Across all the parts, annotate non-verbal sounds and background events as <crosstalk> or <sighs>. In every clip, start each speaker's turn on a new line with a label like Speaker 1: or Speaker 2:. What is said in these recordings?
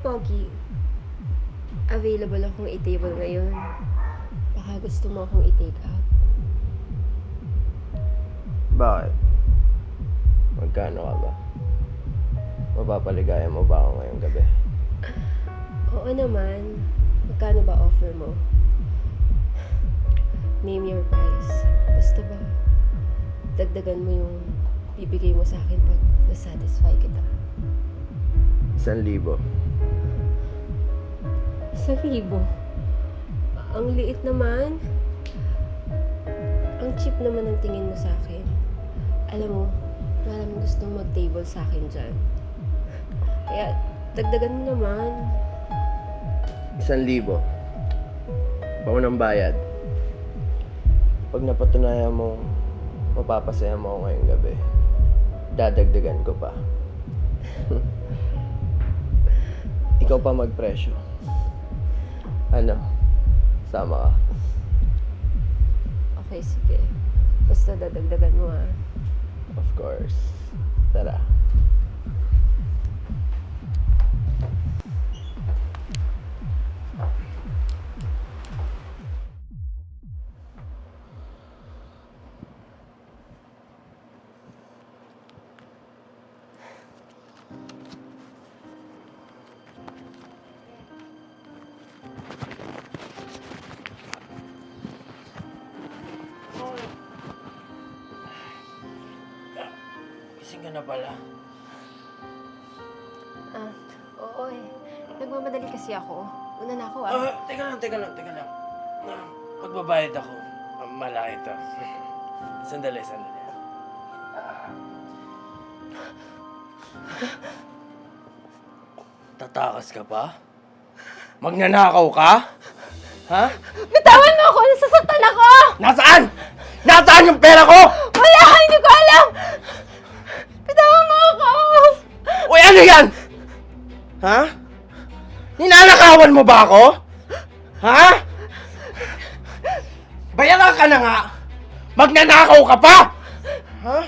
Speaker 1: Pogi. Available akong i-table ngayon. Baka gusto mo akong i-take out.
Speaker 2: Bakit? Magkano ka ba? Mapapaligaya mo ba ako ngayong gabi? <sighs>
Speaker 1: Oo naman. Magkano ba offer mo? Name your price. Basta ba, dagdagan mo yung bibigay mo sa akin pag nasatisfy kita.
Speaker 2: Isang libo.
Speaker 1: Sa libo. Ang liit naman. Ang cheap naman ang tingin mo sa akin. Alam mo, maraming gustong mag-table sa akin dyan. Kaya, dagdagan mo naman.
Speaker 2: Isang libo. Paunang bayad. Pag napatunayan mo, mapapasaya mo ako ngayong gabi. Dadagdagan ko pa. <laughs> Ikaw pa magpresyo. Ano? Sama ka.
Speaker 1: Okay, sige. Basta dadagdagan mo ah.
Speaker 2: Of course. Tara. Ka na pala.
Speaker 1: Ah, oo eh. Nagmamadali kasi ako. Una na ako ah.
Speaker 3: Ah, teka lang, teka lang, teka lang. Ah, Magbabayad ako. Ah, Malaki to. <laughs> Sandali, sandali. Ah. Tatakas ka pa? Magnanakaw ka? Ha?
Speaker 1: Bitawan mo ako! Nasasaktan ako!
Speaker 3: Nasaan? Nasaan yung pera ko?
Speaker 1: Wala! Hindi ko alam! Bitawan mo ako!
Speaker 3: Uy, ano yan? Ha? Ninanakawan mo ba ako? Ha? Bayaran ka na nga! Magnanakaw ka pa! Ha?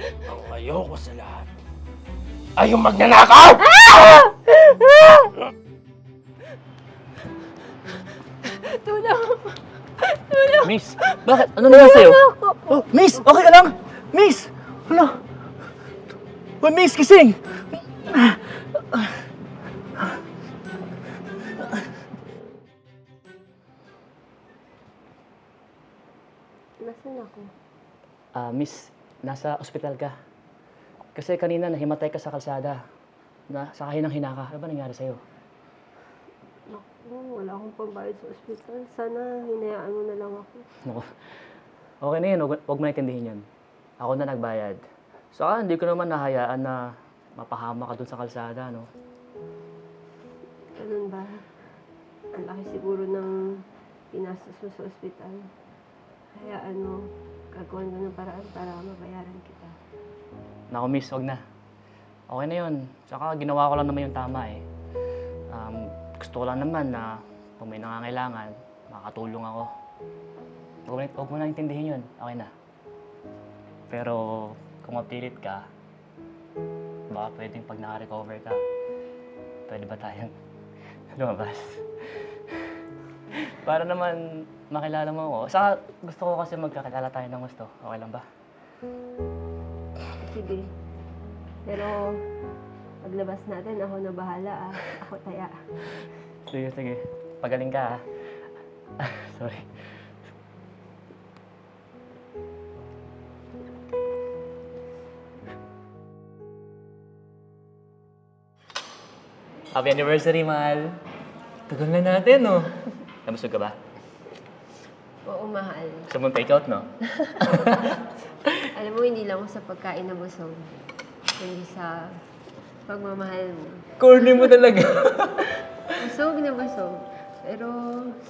Speaker 3: Ang ayoko sa lahat ay yung magnanakaw!
Speaker 1: Tulong! Tulong!
Speaker 4: Miss, bakit? Ano nangyari sa'yo? Oh, miss, okay ka lang? Miss! Ano? Oh, miss, kising!
Speaker 1: Nasaan ako?
Speaker 4: Ah, miss, nasa ospital ka. Kasi kanina nahimatay ka sa kalsada. Na, sa kahinang hinaka. Ano ba nangyari sa'yo?
Speaker 1: Naku, wala akong pambayad sa ospital. Sana hinayaan mo na lang ako.
Speaker 4: Naku. Okay na yun, huwag, huwag mo naintindihin yun. Ako na nagbayad. Saka hindi ko naman nahayaan na mapahama ka dun sa kalsada, no?
Speaker 1: Ganun ba? Ang laki siguro ng pinastos mo sa ospital. Hayaan mo, gagawin ko ng paraan para mabayaran kita.
Speaker 4: Naku, miss, huwag na. Okay na yun. Saka ginawa ko lang naman yung tama eh. Um, gusto ko lang naman na kung may nangangailangan, makatulong ako. Huwag mo na intindihin yun. Okay na. Pero kung mapilit ka, baka pwedeng pag naka-recover ka, pwede ba tayong <laughs> lumabas? Para naman makilala mo ako. Saka gusto ko kasi magkakilala tayo ng gusto. Okay lang ba?
Speaker 1: Sige. Pero, paglabas natin, ako na bahala ah. Ako taya.
Speaker 4: Sige, sige. Pagaling ka, ha? <laughs> Sorry. Happy anniversary, mahal. Tagal na natin, no? Nabusog ka ba?
Speaker 1: Oo, mahal.
Speaker 4: Gusto mong take out, no? <laughs>
Speaker 1: Alam mo, hindi lang ako sa pagkain na busog. Kundi sa pagmamahal mo.
Speaker 4: Corny mo talaga. <laughs>
Speaker 1: Busog na busog. Pero,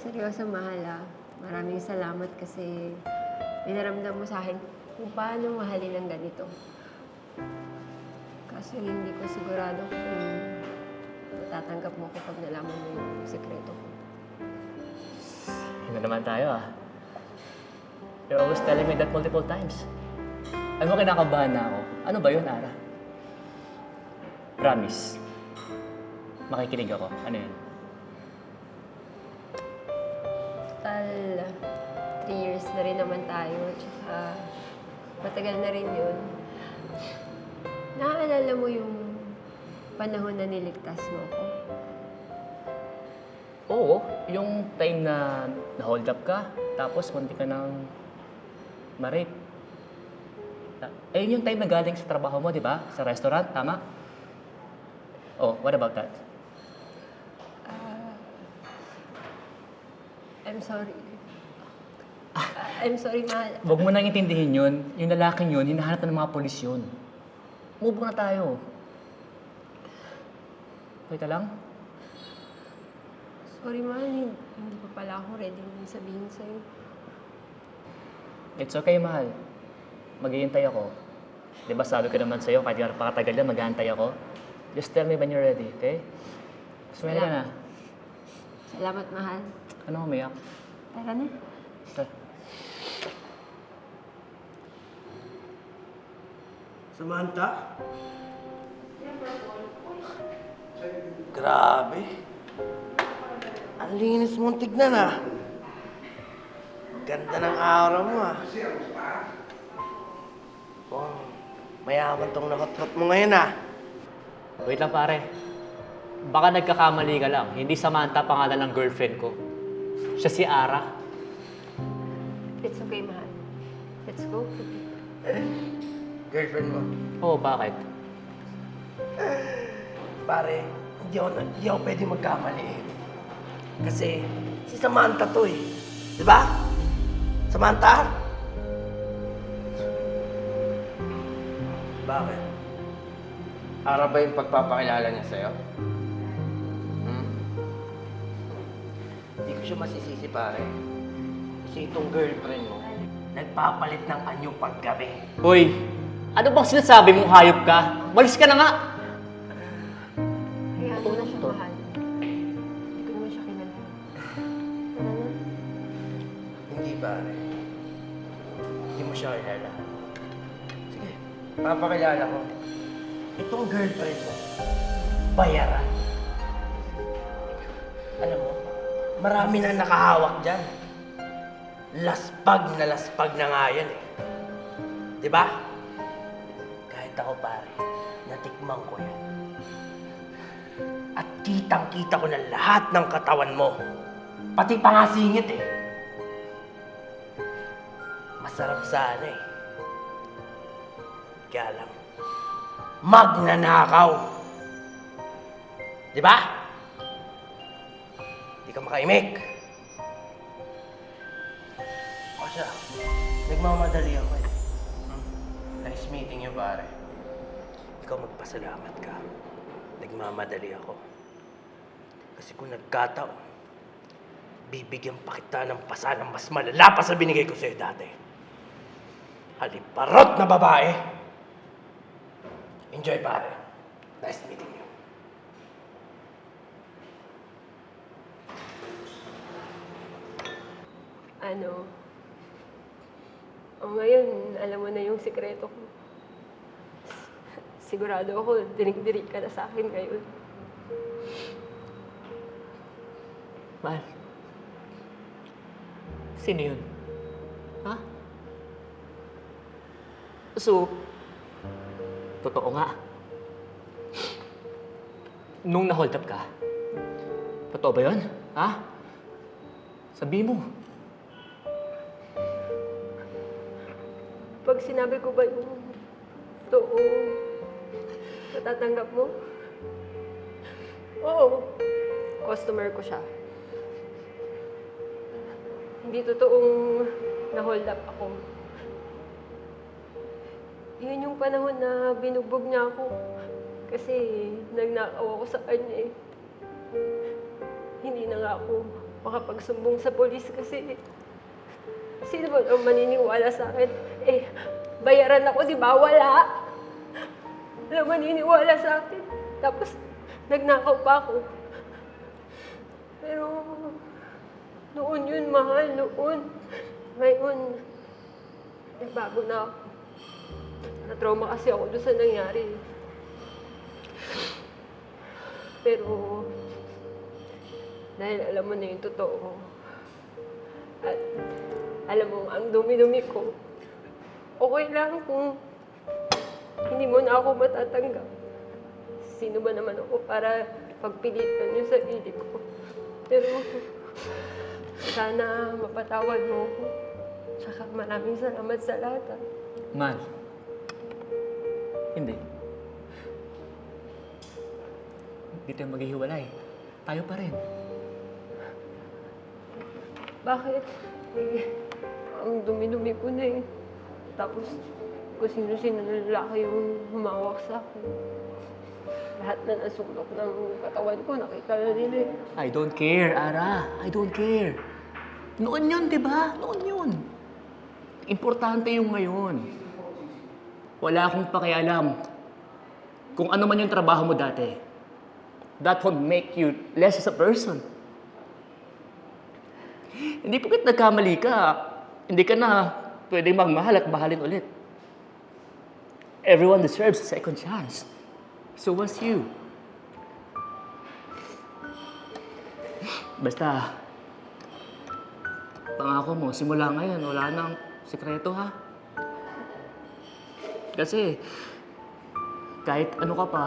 Speaker 1: seryoso, mahal ah. Maraming salamat kasi pinaramdam mo sa akin kung paano mahalin ng ganito. Kaso hindi ko sigurado kung matatanggap mo kapag nalaman mo yung sekreto ko.
Speaker 4: Na naman tayo, ah. You're always telling me that multiple times. Mo, kinakabahan na ako. Ano ba yun, Ara? Promise. makikinig ako. Ano yun?
Speaker 1: Tal, three years na rin naman tayo. Tsaka, matagal na rin yun. Naaalala mo yung panahon na niligtas mo ako?
Speaker 4: Oo, yung time na na-hold up ka, tapos munti ka nang ma-rape. Eh, yun yung time na galing sa trabaho mo, di ba? Sa restaurant, tama? Oh, what about that?
Speaker 1: I'm sorry. Ah, I'm sorry, mahal.
Speaker 4: Huwag mo nang intindihin yun. Yung lalaking yun, hinahanap na ng mga polis yun. Move na tayo. Wait lang.
Speaker 1: Sorry, mahal. Hindi, pa pala ako ready na sabihin sa'yo.
Speaker 4: It's okay, mahal. Maghihintay ako. Di ba sabi ko naman sa'yo, kahit yung pakatagal na, maghihintay ako. Just tell me when you're ready, okay? Smile ka na.
Speaker 1: Salamat, mahal.
Speaker 4: Ano umiyak?
Speaker 1: Tara na.
Speaker 4: Tara.
Speaker 2: Samantha? Grabe. Ang linis mong tignan ah. Ganda ng aura mo ah. Wow. Mayaman tong nakot mo ngayon ah.
Speaker 5: Wait lang pare. Baka nagkakamali ka lang. Hindi Samantha pangalan ng girlfriend ko. Siya si Ara.
Speaker 1: It's okay, mahal. Let's go.
Speaker 2: Girlfriend mo.
Speaker 5: Oo, bakit?
Speaker 2: Pare, hindi ako, hindi ako pwede magkamali eh. Kasi si Samantha to eh. Di ba? Samantha? Bakit? Ara ba yung pagpapakilala niya sa'yo? Hmm? Hindi ko siya masisisi pare. Kasi itong girlfriend mo, nagpapalit ng anyo paggabi.
Speaker 5: Hoy, ano bang sinasabi mong hayop ka? Malis ka na nga!
Speaker 1: Mo na siya, mahal. Hindi ko naman siya kilala. Na.
Speaker 2: Hindi pare. Hindi mo siya kilala. Sige, papakilala ko. Itong girlfriend mo, bayaran. Alam mo, marami na nakahawak dyan. Laspag na laspag na nga yan eh. Di ba? Kahit ako pare, natikman ko yan. At kitang-kita ko na lahat ng katawan mo. Pati pa nga singit eh. Masarap sana eh. Kaya lang, magnanakaw. Di ba? Di ka makaimik. O siya, nagmamadali ako eh. Hmm. Nice meeting you, pare. Ikaw magpasalamat ka. Nagmamadali ako. Kasi kung nagkataon, bibigyan pa kita ng pasa ng mas malala sa binigay ko sa'yo dati. Haliparot na babae. Enjoy, pare. Nice meeting you.
Speaker 1: Ano? O ngayon, alam mo na yung sikreto ko. Sigurado ako, dinig-dinig ka na sa akin ngayon.
Speaker 5: Mahal. Sino yun? Ha? So, totoo nga. Nung na-hold up ka, totoo ba yun? Ha? Sabi mo.
Speaker 1: Pag sinabi ko ba yung totoo, natatanggap mo? Oo. Customer ko siya. Hindi totoong na-hold up ako. Yun yung panahon na binugbog niya ako. Kasi nagnakaw ako sa kanya eh. Hindi na nga ako makapagsumbong sa polis kasi Sino ba ang maniniwala sa akin? Eh, bayaran ako, di ba? Wala. Wala maniniwala sa akin. Tapos, nagnakaw pa ako. Pero, noon yun, mahal, noon. Ngayon, nagbago na ako. Na-trauma kasi ako doon sa nangyari. Pero, dahil alam mo na yung totoo, at alam mo, ang dumi-dumi ko, okay lang kung hindi mo na ako matatanggap. Sino ba naman ako para pagpilitan yung sarili ko? Pero, sana mapatawad mo ako. Tsaka maraming salamat sa lahat. ah.
Speaker 4: Man. Hindi. Hindi tayo maghihiwalay. Tayo pa rin.
Speaker 1: Bakit? Eh, ang dumi-dumi ko na eh. Tapos, kung sino-sino na lalaki yung humawak sa akin. Lahat na nasulok ng katawan ko, nakita na nila eh.
Speaker 4: I don't care, Ara. I don't care. Noon yun, di ba? Noon yun. Importante yung ngayon. Wala akong pakialam kung ano man yung trabaho mo dati. That won't make you less as a person. Hindi porket nagkamali ka, hindi ka na pwedeng magmahal at mahalin ulit. Everyone deserves a second chance. So was you. Basta, pangako mo, simula ngayon, wala nang sekreto ha. Kasi, kahit ano ka pa,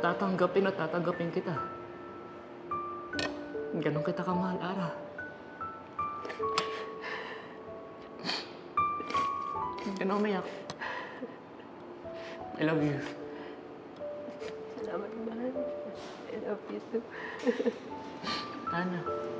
Speaker 4: tatanggapin at tatanggapin kita. Ganon kita kamahal, Ara. Na umiyak. I love you.
Speaker 1: Salamat, mahal. I love you too.
Speaker 4: Ana.